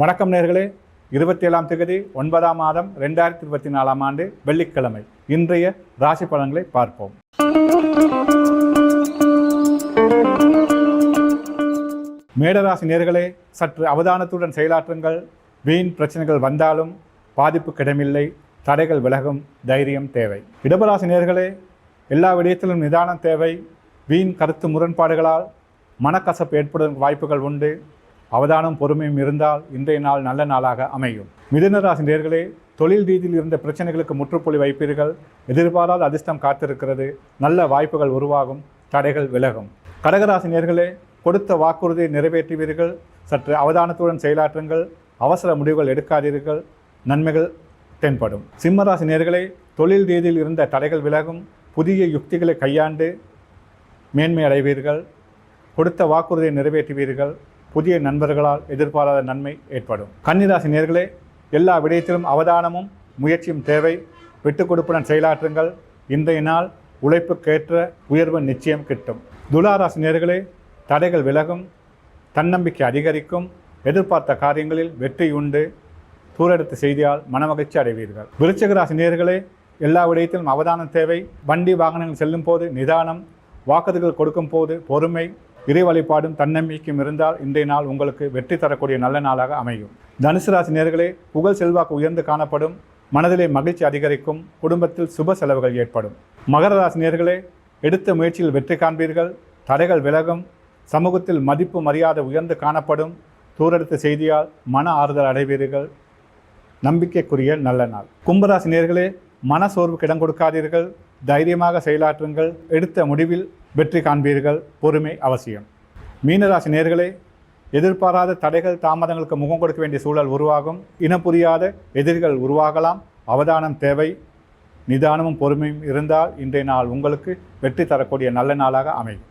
வணக்கம் நேர்களே. இருபத்தி ஏழாம் தேதி ஒன்பதாம் மாதம் ரெண்டாயிரத்தி இருபத்தி நாலாம் ஆண்டு வெள்ளிக்கிழமை. இன்றைய ராசி பலன்களை பார்ப்போம். மேடராசி நேர்களே சற்று அவதானத்துடன் செயலாற்றுங்கள். வீண் பிரச்சனைகள் வந்தாலும் பாதிப்பு கிடமில்லை. தடைகள் விலகும். தைரியம் தேவை. இடபராசி நேர்களே எல்லா விடயத்திலும் நிதானம் தேவை. வீண் கருத்து முரண்பாடுகளால் மனக்கசப்பு ஏற்படும் வாய்ப்புகள் உண்டு. அவதானம் பொறுமையும் இருந்தால் இன்றைய நாள் நல்ல நாளாக அமையும். மிதுனராசி நேர்களே தொழில் ரீதியில் இருந்த பிரச்சனைகளுக்கு முற்றுப்புள்ளி வைப்பீர்கள். எதிர்பாராத அதிர்ஷ்டம் காத்திருக்கிறது. நல்ல வாய்ப்புகள் உருவாகும். தடைகள் விலகும். கடகராசி நேர்களே கொடுத்த வாக்குறுதியை நிறைவேற்றுவீர்கள். சற்று அவதானத்துடன் செயலாற்றுங்கள். அவசர முடிவுகள் எடுக்காதீர்கள். நன்மைகள் தென்படும். சிம்மராசி நேர்களே தொழில் ரீதியில் இருந்த தடைகள் விலகும். புதிய யுக்திகளை கையாண்டு மேன்மை அடைவீர்கள். கொடுத்த வாக்குறுதியை நிறைவேற்றுவீர்கள். புதிய நண்பர்களால் எதிர்பாராத நன்மை ஏற்படும். கன்னிராசி நேர்களே எல்லா விடயத்திலும் அவதானமும் முயற்சியும் தேவை. விட்டுக் கொடுப்புடன் செயலாற்றுங்கள். இன்றைய நாள் உழைப்புக்கேற்ற உயர்வு நிச்சயம் கிட்டும். துளாராசி நேர்களே தடைகள் விலகும். தன்னம்பிக்கை அதிகரிக்கும். எதிர்பார்த்த காரியங்களில் வெற்றி உண்டு. தூரெடுத்த செய்தியால் மனமகிழ்ச்சி அடைவீர்கள். விருச்சிக ராசி நேர்களே எல்லா விடயத்திலும் அவதானம் தேவை. வண்டி வாகனங்கள் செல்லும் போது நிதானம். வாக்குறுதிகள் கொடுக்கும் போது பொறுமை. இறை வழிபாடும் தன்னம்பிக்கையும் இருந்தால் இன்றைய நாள் உங்களுக்கு வெற்றி தரக்கூடிய நல்ல நாளாக அமையும். தனுசு ராசி நேர்களே புகழ் செல்வாக்கு உயர்ந்து காணப்படும் மனதிலே மகிழ்ச்சி அதிகரிக்கும் குடும்பத்தில் சுப செலவுகள் ஏற்படும். மகர ராசி நேர்களே எடுத்த முயற்சியில் வெற்றி காண்பீர்கள் தடைகள் விலகும் சமூகத்தில் மதிப்பு மரியாதை உயர்ந்து காணப்படும் தூரெடுத்த செய்தியால் மன ஆறுதல் அடைவீர்கள். நம்பிக்கைக்குரிய நல்ல நாள். கும்பராசி நேர்களே மன சோர்வுக்கு இடம் கொடுக்காதீர்கள் தைரியமாக செயலாற்றுங்கள் எடுத்த முடிவில் வெற்றி காண்பீர்கள் பொறுமை அவசியம். மீனராசி நேர்களே எதிர்பாராத தடைகள் தாமதங்களுக்கு முகம் கொடுக்க வேண்டிய சூழல் உருவாகும். இனம் புரியாத எதிரிகள் உருவாகலாம். அவதானம் தேவை. நிதானமும் பொறுமையும் இருந்தால் இன்றைய நாள் உங்களுக்கு வெற்றி தரக்கூடிய நல்ல நாளாக அமையும்.